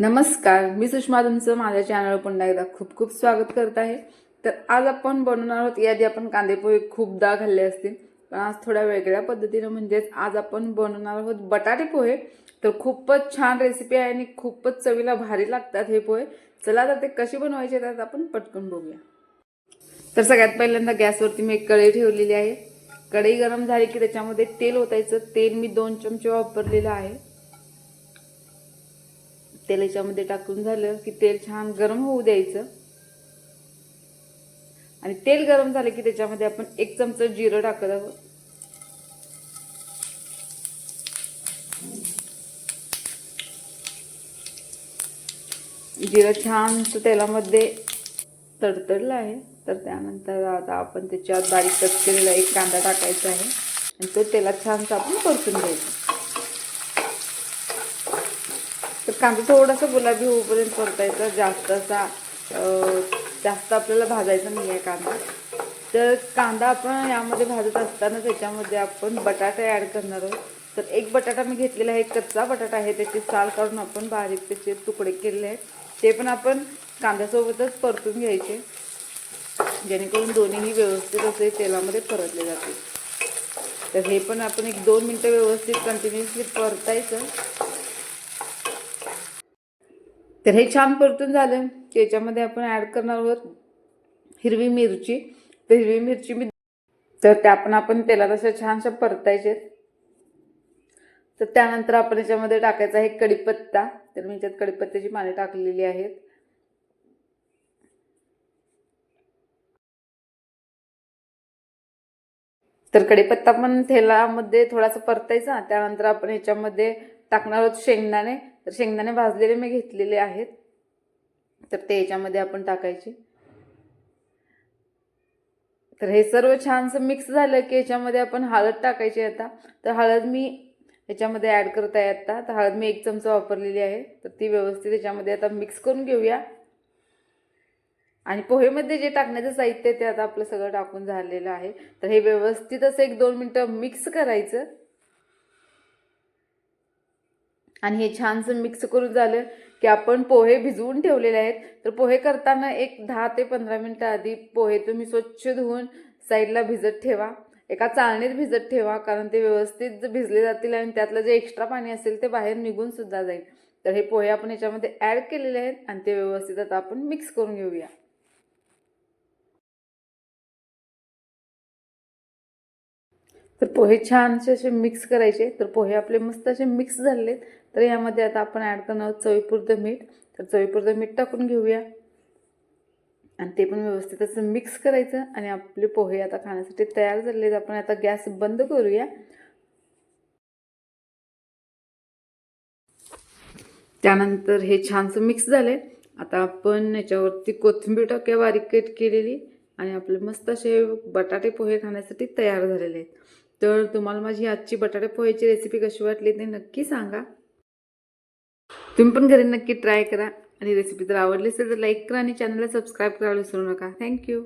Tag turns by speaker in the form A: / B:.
A: नमस्कार मी सुषमा तुमचं माझ्या चॅनलवर पुन्हा एकदा खूप खूप स्वागत करत आहे. तर आज आपण बनवणार आहोत याआधी आपण कांदेपोहे खूपदा खाल्ले असतील पण आज थोड्या वेगळ्या पद्धतीनं म्हणजेच आज आपण बनवणार आहोत बटाटे पोहे. तर खूपच छान रेसिपी आहे आणि खूपच चवीला भारी लागतात हे पोहे. चला तर ते कसे बनवायचे त्यात आपण पटकन बघूया. तर सगळ्यात पहिल्यांदा गॅसवरती मी एक कढई ठेवलेली आहे. कढई गरम झाली की त्याच्यामध्ये तेल ओतायचं. तेल मी दोन चमचे वापरलेलं आहे. तेल याच्यामध्ये टाकून झालं की तेल छान गरम होऊ द्यायचं. आणि तेल गरम झालं की त्याच्यामध्ये आपण एक चमचा जिरं टाकत आहोत. जिरं छान तेलामध्ये तडतडलं आहे. तर त्यानंतर आता आपण त्याच्यात बारीक कट केलेला एक कांदा टाकायचा आहे. आणि तो तेलात छानसा आपण परतून घ्यायचा तर कांदा थोडासा गुलाबी होऊपर्यंत परतायचा जास्त असा जास्त आपल्याला भाजायचा नाही आहे कांदा. तर कांदा आपण यामध्ये भाजत असताना त्याच्यामध्ये आपण बटाटा ॲड करणार आहोत. तर एक बटाटा मी घेतलेला आहे कच्चा बटाटा आहे त्याची साल काढून आपण बारीक त्याचे तुकडे केलेले आहेत. ते पण आपण कांद्यासोबतच परतून घ्यायचे जेणेकरून दोन्हीही व्यवस्थित असे तेलामध्ये परतले जातील. तर हे पण आपण एक दोन मिनटं व्यवस्थित कंटिन्युअसली परतायचं. तर हे छान परतून झालं. की याच्यामध्ये आपण ॲड करणार आहोत हिरवी मिरची. तर हिरवी मिरची मी तर त्या पण आपण तेलात अशा छानशा परतायचे तर त्यानंतर आपण याच्यामध्ये टाकायचा आहे कडीपत्ता तर मी याच्यात कडीपत्त्याची पाने टाकलेली आहेत. तर कडीपत्ता पण तेलामध्ये थोडासा परतायचा. त्यानंतर आपण याच्यामध्ये टाकणार आहोत शेंगदाणे. तर शेंगदाणे भाजलेले मी घेतलेले आहेत. तर ते याच्यामध्ये आपण टाकायचे. तर हे सर्व छानसं मिक्स झालं की याच्यामध्ये आपण हळद टाकायची आता. तर हळद मी याच्यामध्ये ॲड करत आहे आता. तर हळद मी एक चमचा वापरलेली आहे. तर ती व्यवस्थित याच्यामध्ये आता मिक्स करून घेऊया. आणि पोहेमध्ये जे टाकण्याचं साहित्य आहे ते आता आपलं सगळं टाकून झालेलं आहे. तर हे व्यवस्थित असं एक दोन मिनटं मिक्स करायचं. आणि हे छानसं मिक्स करून झालं की आपण पोहे भिजवून ठेवलेले आहेत. तर पोहे करताना एक दहा ते पंधरा मिनटं आधी पोहे तुम्ही स्वच्छ धुवून साईडला भिजत ठेवा. एका चाळणीत भिजत ठेवा कारण ते व्यवस्थित भिजले जातील आणि त्यातलं जे एक्स्ट्रा पाणी असेल ते बाहेर निघून सुद्धा जाईल. तर हे पोहे आपण याच्यामध्ये ॲड केलेले आहेत आणि ते व्यवस्थित आता आपण मिक्स करून घेऊया. तर पोहे छानसे असे मिक्स करायचे. तर पोहे आपले मस्त असे मिक्स झाले तर यामध्ये आता आपण ॲड करणार आहोत चवीपुरतं मीठ. तर चवीपुरतं मीठ टाकून घेऊया. आणि ते पण व्यवस्थित असं मिक्स करायचं. आणि आपले पोहे आता खाण्यासाठी तयार झालेले आपण आता गॅस बंद करूया. त्यानंतर हे छानसं मिक्स झाले आता आपण याच्यावरती कोथिंबीर टाकूया बारीक कट केलेली. आणि आपले मस्त असे बटाटे पोहे खाण्यासाठी तयार झालेले आहेत. तर तुम्हाला माझी आजची बटाटे पोह्याची रेसिपी कशी वाटली ते नक्की सांगा. तुम्ही पण घरी नक्की ट्राय करा आणि रेसिपी जर आवडली असेल तर लाईक करा आणि चॅनलला सबस्क्राईब करायला विसरू नका. थँक्यू